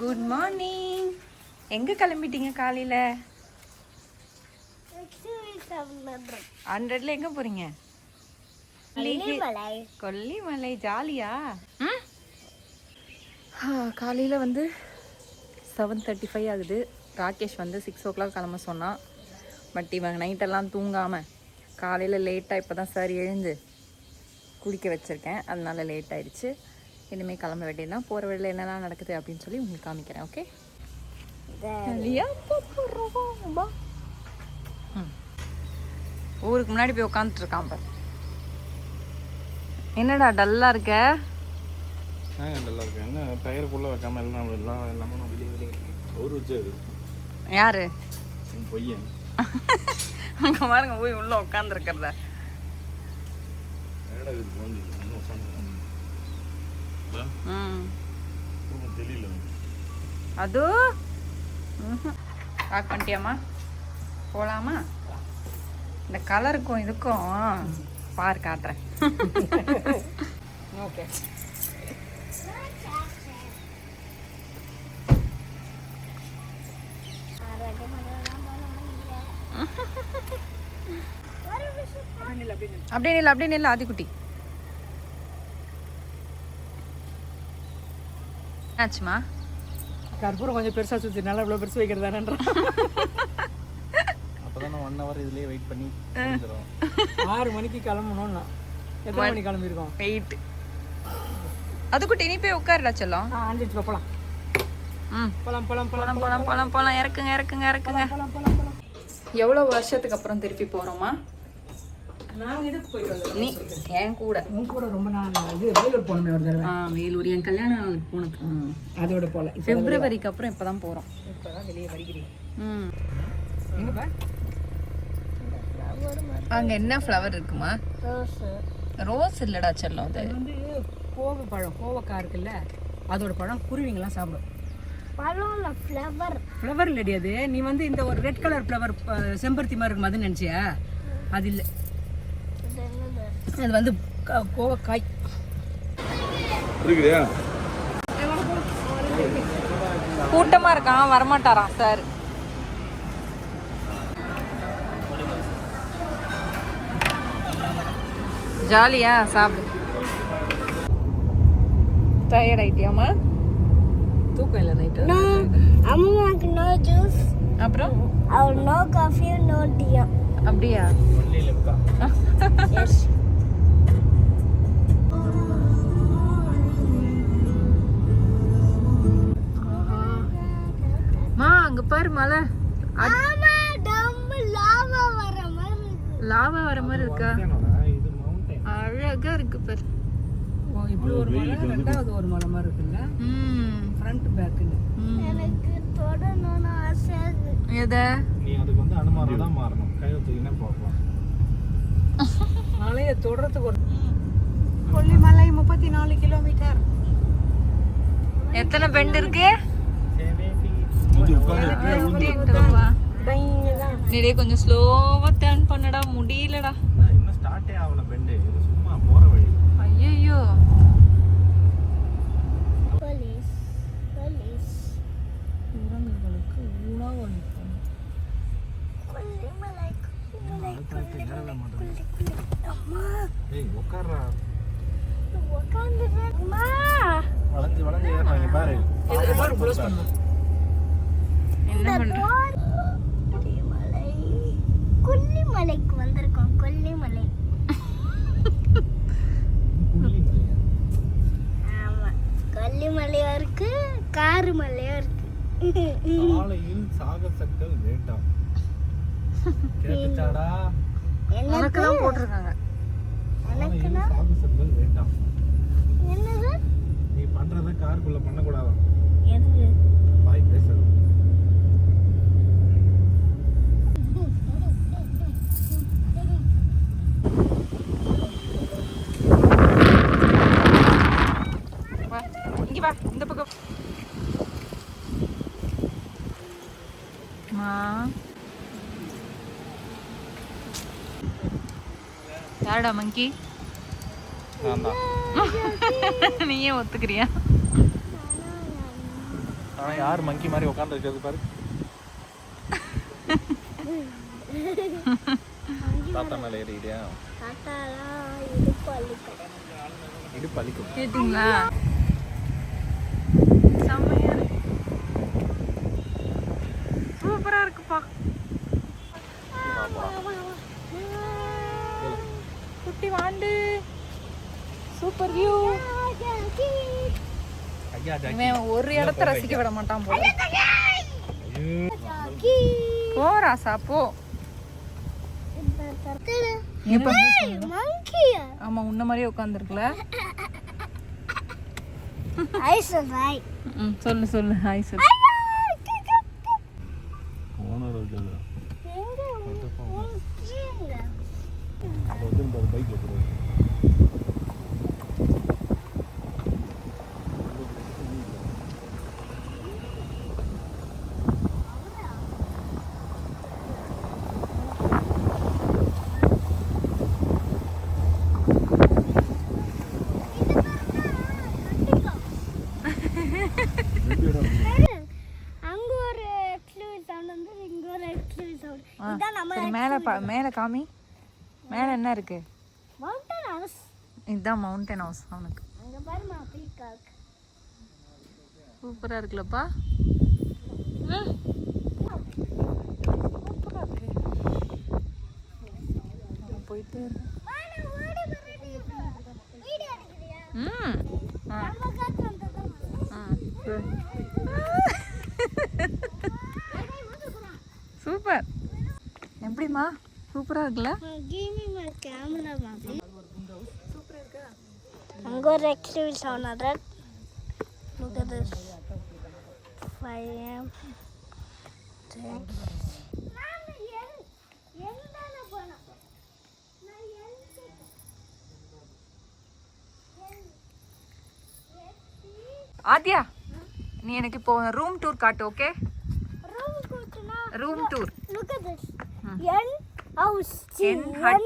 Good morning எங்க கிளம்பிட்டீங்க காலையில? ஹண்ட்ரட்ல எங்க போறீங்க? கொல்லிமலை. ஜாலியா? காலையில் வந்து செவன் தேர்ட்டி ஃபைவ் ஆகுது. ராகேஷ் வந்து சிக்ஸ் ஓ கிளாக் கிளம்ப சொன்னான் பட் இவன் நைட்டெல்லாம் தூங்காமல் காலையில் லேட்டாக இப்போ தான் சார் எழுந்து குளிக்க வச்சுருக்கேன். அதனால லேட் ஆயிடுச்சு. இனிமேல் கிளம்ப வேண்டியதுதான். போகிற வழியில் என்னெல்லாம் நடக்குது அப்படின்னு சொல்லி உங்களுக்கு காமிக்கிறேன் ஓகே ஊருக்கு முன்னாடி போய் உட்காந்துட்டு இருக்கான் பாரு. என்னடா டல்லா இருக்க? ஆ நல்லா இருக்கு. என்ன டயருக்குள்ளே வைக்காம எல்லாம் எல்லாம் எல்லாமே நான் வெளியே வெளியே ஒரு வச்சாரு யாரு? பையன். அங்க பாருங்க போய் உள்ள உட்காந்துருக்கிறத என்னடா இது வந்து இன்னும் உட்காந்து ம் தெரியல அது? பேக் பண்ணிட்டியாம்மா? போகலாமா இந்த கலருக்கும் இதுக்கும் பார் காட்டுறேன். ஓகே அப்படியே நில்ல அப்படியே நில்ல ஆதிக்குட்டி. ஆச்சுமா கற்பூரம் கொஞ்சம் பெருசாக சுற்றி நல்லா இவ்வளோ பெருசு வைக்கிறது தானேன்றான். அப்போ தான் ஒன் ஹவர் இதுலேயே வெயிட் பண்ணி ஆறு மணிக்கு கிளம்பணும்னா எத்தனை மணிக்கு கிளம்பியிருக்கோம்? வெயிட் அதுக்குட்டி நீ போய் உட்காருடா செல்லம். ஆ அஞ்சிச்சு போகலாம் ம். போகலாம் போகலாம் போலாம் போலாம் போலாம். போலாம் இறக்குங்க இறக்குங்க இறக்குங்க. எவ்வளோ வருஷத்துக்கு அப்புறம் திருப்பி போகிறோமா நாங்கள் இதுக்கு போயிட்டு வந்தோம் நீ என் கூட. உன் கூட ரொம்ப நாள் இது வேலூர் போனோமே ஒரு தடவை. ஆ வேலூர். என் கல்யாணம் போனது. அதோட இப்போ பிப்ரவரிக்கு அப்புறம் இப்போ தான் போகிறோம் இப்போ தான் வெளியே வருகிறீங்க ம். எங்கப்பா அங்கே என்ன ஃப்ளவர் இருக்குமா? ரோஸ் இல்லடா செல்லம் அது. இது வந்து கோவை பழம் கோவக்காய் இருக்குல்ல அதோட பழம் குருவிங்கெல்லாம் சாப்பிடும். ஃப்ளவர் இல்லடி அது. நீ வந்து இந்த ஒரு ரெட் கலர் ஃப்ளவர் செம்பருத்தி மாதிரி இருக்கும் அதுன்னு நினச்சியா? அது இல்லை. அது வந்து கோவக்காய். இருக்கிறியா கூட்டமாக இருக்கான் வரமாட்டாராம் சார். ஜாலியா சாப்பிடு. டயர்ட் ஆயிட்டியாமா தூக்கம் இல்லை நைட்டு அம்மாக்கு no juice. அப்புறம்? Or no coffee, no tea. அப்படியா? வண்டியில் இருக்கா அங்க பாரு மலை. லாவா வர மாதிரி இருக்கு. லாவா வர மாதிரி இருக்கா? இது மவுண்டைன் அழகா இருக்கு பாரு. ஓ இப்படி ஒரு மலை ரெண்டாவது ஒரு மலை மாதிரி இருக்குல்ல? ம். ஃப்ரண்ட் பேக்குன்னு ம். எனக்கு தொடணும்னு ஆசை. எத? நீ அதுக்கு வந்து அனுமானம் தான் மாறணும். கையை தூக்கினா போகலாம். மலையை தொடறதுக்கு ஒரு கொல்லிமலை முப்பத்தி நாலு கிலோமீட்டர் எத்தனை பெண்ட் இருக்கு? நிறைய கொஞ்சம் ஸ்லோவா டர்ன் பண்ணடா. முடியலடா. இன்னும் ஸ்டார்ட்டே ஆகல பெண்டு இது சும்மா போகிற வழி. ஐயோ Police. Police. கொல்லிமலை, கொல்லிமலை, கொல்லிமலை, கொல்லி, கொல்லி. அம்மா, ஏய் என்ன பண்ற? கொல்லிமலை. கொல்லிமலைக்கு வந்திருக்கோம் கொல்லிமலை. ஆமா. கொல்லிமலையும் இருக்கு காரு மலையும் இருக்கு. சாலையில் சாகசங்கள் வேண்டாம். கேட்டுச்சாடா? என்னது? உனக்கெல்லாம் போட்டிருக்காங்க. சாலையில் சாகசங்கள் வேண்டாம். என்னது? நீ பண்றத காருக்குள்ள பண்ணக்கூடாதாம் எது பாய் பேசுறது வா இங்க வா இந்த பக்கம் மா யாருடா மங்கி நீயே ஒத்துக்கிறியா? ஆனால் யார் மங்கி மாதிரி உட்காந்து இருக்கிறது பாரு. தாத்தா மேலே ஏறிடியா இது பழிக்கும் கேட்டிங்களா? செம்மையா இருக்கு. சூப்பரா இருக்குப்பா. குட்டி வாண்டு. சூப்பர் வியூ இவன் ஒரு இடத்த ரசிக்க விட மாட்டான் போல. போ ராசா போ. ஆமா உன்ன மாதிரியே உட்காந்துருக்குல சொல்லு சொல்லு ஹாய் சொல்லு ஓனர் இருக்குது எங்க உங்க அதை வந்து பைக் போடுறது அங்க ஒரு எக்ஸ்க்ளூசிவ் சவுண்ட் வந்து இங்க ஒரு எக்ஸ்க்ளூசிவ் சவுண்ட் இதான் நம்ம சரி மேலே பா மேலே காமி. மேலே என்ன இருக்கு? மவுண்டன் ஹவுஸ் இதுதான் மவுண்டன் ஹவுஸ் அவனுக்கு. அங்க பாருமா பீகாக் சூப்பரா இருக்குல்லப்பா. ம். சூப்பரா இருக்கு போயிட்டு ம். ஆ. ஆ சரி. சூப்பர் எப்படிம்மா சூப்பரா இருக்குல்ல. அங்க ஒரு எக்ஸ்க்ளூசிவ் சவுண்ட் அது Look at this. 5 am. Aadhya நீ எனக்கு இப்போ ரூம் டூர் காட்டு okay room tour look at this. N house. N hut.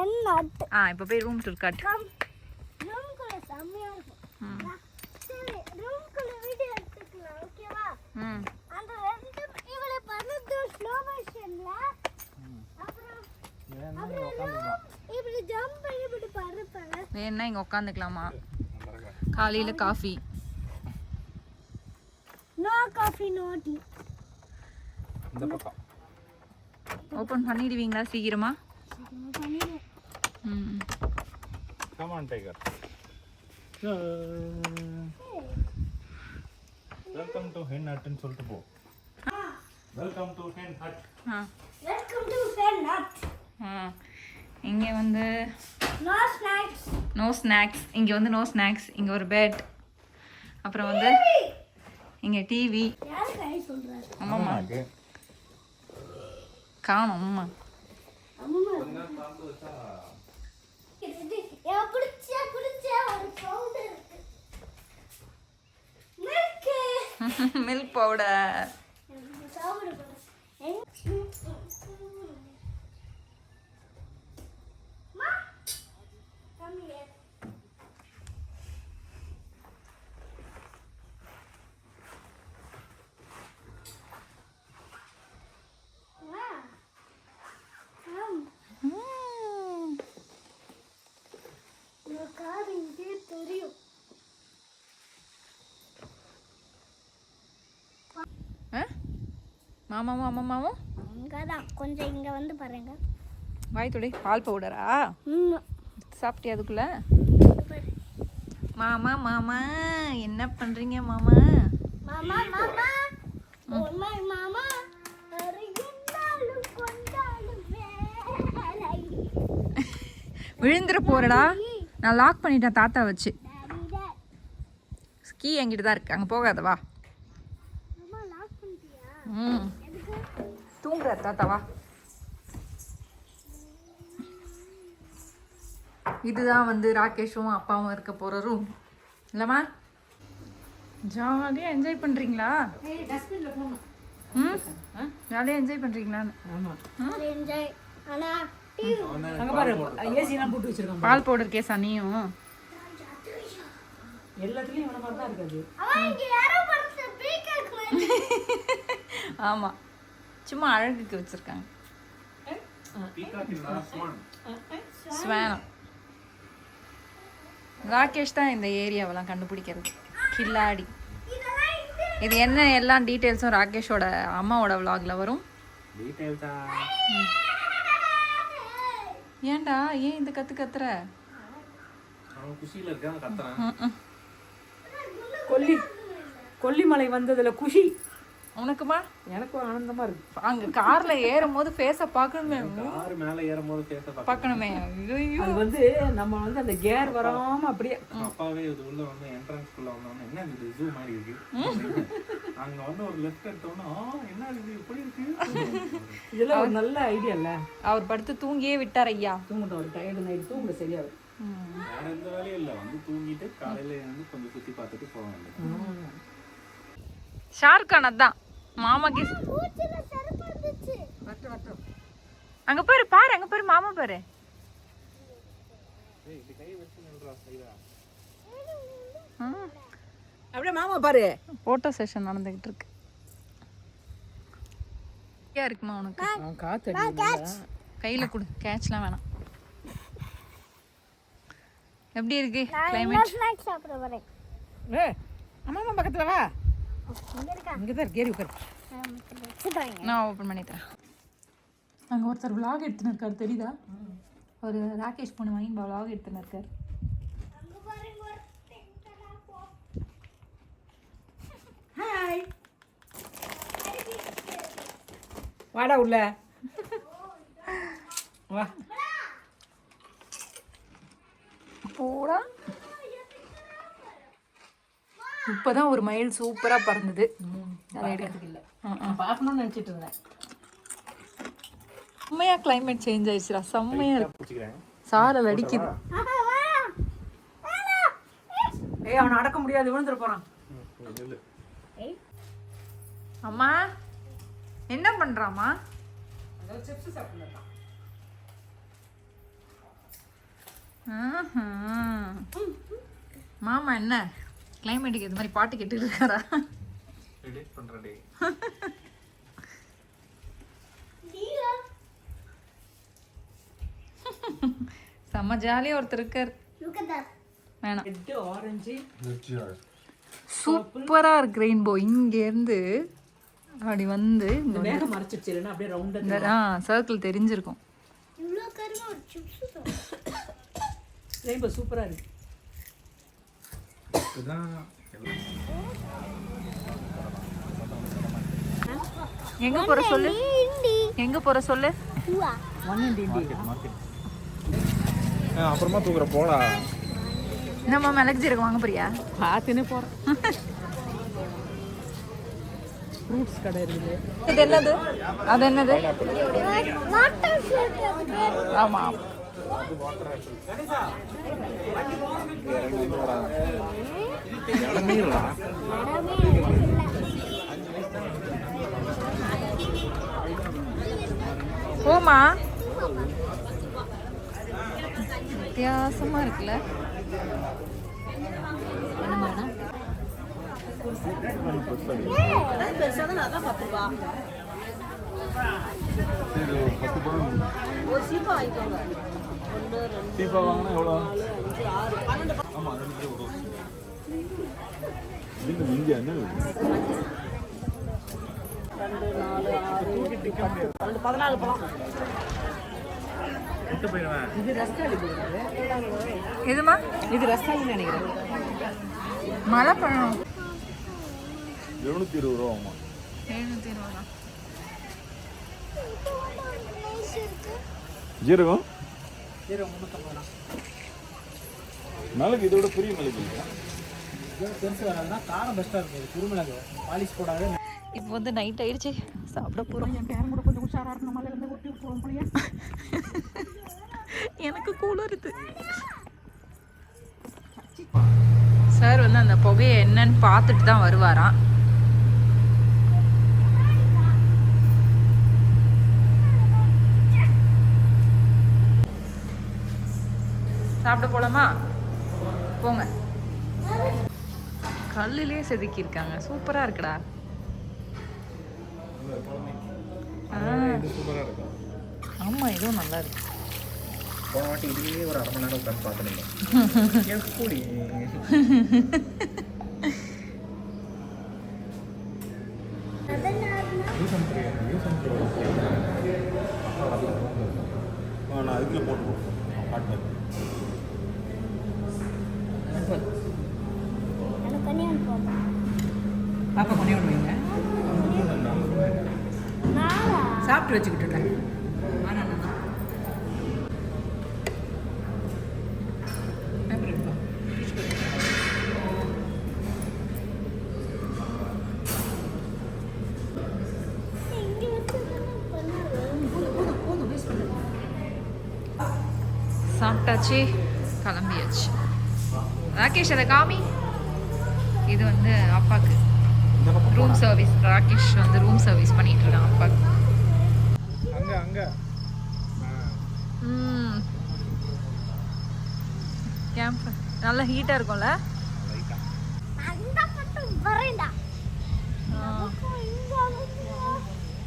N hut. ஆ இப்போ போய் ரூம் டூர் காட்டு. Room குள்ள செம்மையா இருக்கும். சரி ரூம் குள்ள வீடியோ எடுத்துக்கலாம் ஓகேவா ம் அந்த ரெண்டு இவளை பண்ணது ஸ்லோ மோஷன்ல அப்புறம் இப்படி ஜம்ப் பண்ணி இப்படி பறப்பாங்க வேணா இங்கே உட்காந்துக்கலாமா காலையில் coffee no coffee no tea இந்த பக்கம் ஓப்பன் பண்ணிடுவீங்களா? சீக்கிரமா? ம் come on tiger welcome to hen ஹட்னு சொல்லிட்டு போ. வெல்கம் டு ஹென் ஹட் ஆ. வெல்கம் டு நட் ஆ. இங்கே வந்து நோ ஸ்நாக்ஸ் நோ ஸ்நாக்ஸ் இங்கே வந்து நோ ஸ்நாக்ஸ் இங்கே ஒரு பெட் அப்புறம் வந்து இங்கே டிவி யாரு கை சொல்றாரு ஆமாம்மா. காணும் அம்மா. மில்க் பவுடர் சாப்பிட மா கம் ஹியர் வா கம் கார் இங்கே தெரியும். மாமாவும் அம்மாவும் அங்கதான். கொஞ்சம் இங்க வந்து பாருங்க. வாய் துடை பால் பவுடரா சாப்பிட்டியா அதுக்குள்ள? மாமா மாமா என்ன பண்றீங்க மாமா? மாமா மாமா. மாமா. விழுந்துற போறடா. நான் லாக் பண்ணிட்டேன் தாத்தா வச்சு. டாடிடா கீ என்கிட்ட தான் இருக்கு. அங்கே போகாத வா. அம்மா லாக் பண்ணிட்டியா ம். எதுக்கு தூங்குற தாத்தா வா. இதுதான் வந்து ராகேஷும் அப்பாவும் இருக்க போகிற ரூம் இல்லைம்மா? ஜாலியாக என்ஜாய் பண்ணுறீங்களா ம்? ஜாலியாக என்ஜாய் பண்ணுறீங்களான்னு என்ஜாய் ஆனா டிவி அங்க பாரு ஏசி எல்லாம் போட்டு வச்சிருக்கான் பால் பவுடர் கேஸா எல்லாத்துலயும் இவன மாதிரி தான் இருக்காது பீக்கருக்கு ஆமாம் சும்மா அழகுக்கு வச்சுருக்காங்க. ஸ்வேனம் ராகேஷ் தான் இந்த ஏரியாவெல்லாம் கண்டுபிடிக்கிறது. கில்லாடி. இது என்ன எல்லா டீட்டெயில்ஸும் ராகேஷோட அம்மாவோட vlogல வரும்? டீட்டெயில்ஸா ஏன்டா? ஏன் இந்த கத்து கத்துற? அவன் குஷியில் இருக்கான் கத்துறான். கொல்லி கொல்லிமலை வந்ததுல குஷி. உனக்குமா? எனக்கும் ஆனந்தமா இருக்கு. அங்க கார்ல ஏறும் போது ஃபேஸ பார்க்கணுமே. கார் மேலே ஏறும் போது பேச பார்க்க பார்க்கணுமே. ஐயோ அது வந்து நம்ம வந்து அந்த கேர் வராம அப்படியே அப்பாவே இது உள்ள வந்து என்ட்ரன்ஸ்குள்ள வந்தோடனே என்ன இது ஜூ மாதிரி இருக்கு? அங்க வந்து ஒரு லெஃப்ட் எடுத்தோன்னா "ஆ, என்ன இது? இப்படி இருக்கு? இதெல்லாம் ஒரு நல்ல ஐடியா இல்ல. அவர் படுத்து தூங்கியே விட்டார் ஐயா. தூங்கட்டும் ஒரு டயர்டு நைட் தூங்க சரியாகும் வேற எந்த வேலையும் இல்லை. வந்து தூங்கிட்டு காலையில எழுந்து கொஞ்சம் சுத்தி பார்த்துட்டு போக வேண்டியது. ஷாருக் கான் அதான். மாமாக்கு அங்க பாரு பாரு அங்க பாரு மாமா பாரு. அப்படியே மாமா பாரு. போட்டோ செஷன் நடந்துகிட்டு இருக்கு ஃப்ரீயா இருக்குமா உனக்கு? காத்து. கையில கொடு. கேட்ச்லாம் வேணாம். எப்படி இருக்கு கிளைமேட் ஸ்நாக்ஸ் சாப்பிட வரேன் ஏய், அம்மா அம்மா பக்கத்துல வா. இங்க இருக்கு? ஏறி உட்காரு. நான் ஓப்பன் பண்ணி தரேன். அங்கே ஒருத்தர் vlog எடுத்துன்னு இருக்காரு தெரியுதா? ஒரு ராகேஷ் பொண்ணு வாங்கி vlog எடுத்துன்னு இருக்காரு ஹாய் வாடா உள்ள. வா. போடா. இப்போதான் ஒரு மயில் சூப்பரா பறந்தது. அதை எடுக்கிறதுக்கு இல்லை. பார்க்கணும்னு நினைச்சிட்டு இருந்தேன். செம்மையா கிளைமேட் சேஞ்ச் ஆயிடுச்சுடா. செம்மையா இருக்கு. சாரல் அடிக்குது. ஏய் அவனை அடக்க முடியாது விழுந்துட போறான். நெல்லு. அம்மா. என்ன பண்றாமா அதாவது சிப்ஸ் சாப்பிடலாம் மாமா என்ன? கிளைமேட்டுக்கு இது மாதிரி பாட்டு கேட்டுட்டு இருக்காரா? செம்ம ஜாலியா ஒருத்தர் இருக்கார். வேணாம். ரெட்டு ஆரஞ்சு சூப்பரா இருக்கு ரெயின்போ இங்க இருந்து அப்படி வந்து இந்த மேகம் மறைச்சிருச்சு இல்லைன்னா அப்படியே ரவுண்டா இந்த ஆ சர்க்கிள் தெரிஞ்சிருக்கும். இவ்வளோ கருமா ஒரு சிப்ஸ் ரெயின்போ சூப்பரா இருக்கு. எங்க போற சொல்லு? எங்க போற சொல்லு? அப்புறமா தூக்குற போடா. என்னம்மா மிளகு ஜீரகம் வாங்க போறியா? பார்த்துன்னு போறேன். ஃப்ரூட்ஸ் கடை இருக்குது. இது என்னது அது என்னது வாட்டர் ஃபில்டர் அது பேர் ஆமா இறங்கிடலாம் இடமே எனக்கு இல்லை சீப்பா வாங்கினா எவ்வளோ ஆமாம் ரெண்டு இங்கே என்ன பதினாலு பழம் இது எதுமா இது நினைக்கிறேன். மழை பழம் எழுநூத்தி இருபது ரூபா ஆமாம் எழுநூத்தி இருபதா? ஜீரகம்? மிளகு இதை விட பெரிய மிளகு இல்லையா? பெருசு காரம் பெஸ்ட்டாக இருக்கும். குருமிளகு. பாலிஷ் போடாத. இப்போ வந்து நைட் ஆயிடுச்சு. சாப்பிட போறோம். என் பேரன் கூட கொஞ்சம் உஷாராக இருக்கணும் மலையில இருந்து ஒட்டி விட்டுருவோம் எனக்கு கூலருது சார் வந்து அந்த புகையை என்னன்னு பார்த்துட்டு தான் வருவாராம். சாப்பிட போலாமா? போங்க. கல்லுலயே செதுக்கியிருக்காங்க. இருக்குடா. சூப்பராக இருக்கும் ஆமாம் இதுவும் நல்லா இருக்கு. போன வாட்டி இதுலேயே ஒரு அரை மணி நேரம் உட்காந்து பார்த்துருந்தோம் சாப்பிட்டு வச்சுக்கிட்டுல ஆனால் இங்கே வச்சு பண்ணாரு போதும் போதும் வேஸ்ட் பண்ணுங்க சாப்பிட்டாச்சு கிளம்பியாச்சு. ராகேஷ் அதை காமி. இது வந்து பக்கம் ரூம் சர்வீஸ் ராகேஷ் வந்து ரூம் சர்வீஸ் பண்ணிட்டு இருக்கான் அப்பாக்கு. அங்கே ம். கேம்ப் நல்லா ஹீட்டாக இருக்கும்ல?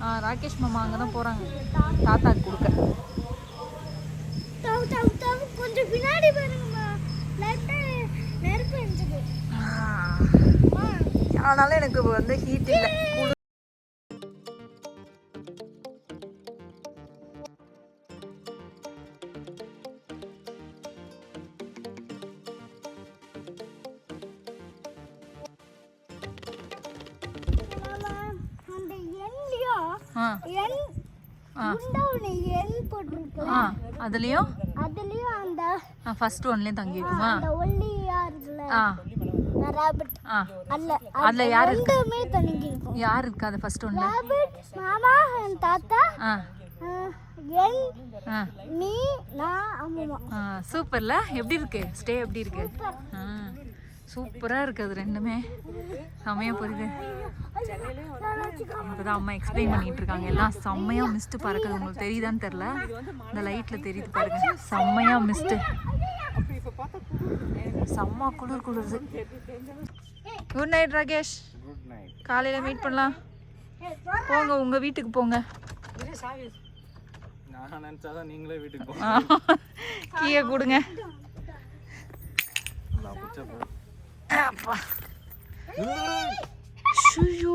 ஆ. ராகேஷ் மாமா அங்கே தான் போகிறாங்க தாத்தாக்கு கொடுக்க. கொஞ்சம் பின்னாடி ஆனாலும் எனக்கு வந்து ஹீட் இல்லை. அதுலேயும் அதுலயும் அந்த ஃபர்ஸ்ட் ஒன்லேயும் தங்கியிருக்குமா? அந்த ஒல்லியா இருக்குல்ல ராபிட் அல்ல அதுல யார்? ரெண்டுமே தனிக்கு இருக்கும் யார் இருக்கு அது ஃபர்ஸ்ட் ஒன்ல? ராபிட் மாமா தாத்தா நீ நான் அம்மா. சூப்பர்ல. எப்படி இருக்கு? ஸ்டே எப்படி இருக்கு? சூப்பரா. இருக்கு அது ரெண்டுமே. செம்மையா புரியுது அப்பதான் அம்மா எக்ஸ்பிளைன் பண்ணிட்டு இருக்காங்க எல்லாம் செம்மையா மிஸ்ட் பறக்குது. உங்களுக்கு தெரியுதான்னு தெரியல. இந்த லைட்ல தெரியுது பாருங்க. செம்மையா மிஸ்ட் செம்ம குளிர் குளிருது. குட் நைட் ராகேஷ் காலையில மீட் பண்ணலாம். போங்க உங்க வீட்டுக்கு போங்க. நீங்களே வீட்டுக்கு போங்க கீழே கொடுங்க. அப்பா. அச்சுயோ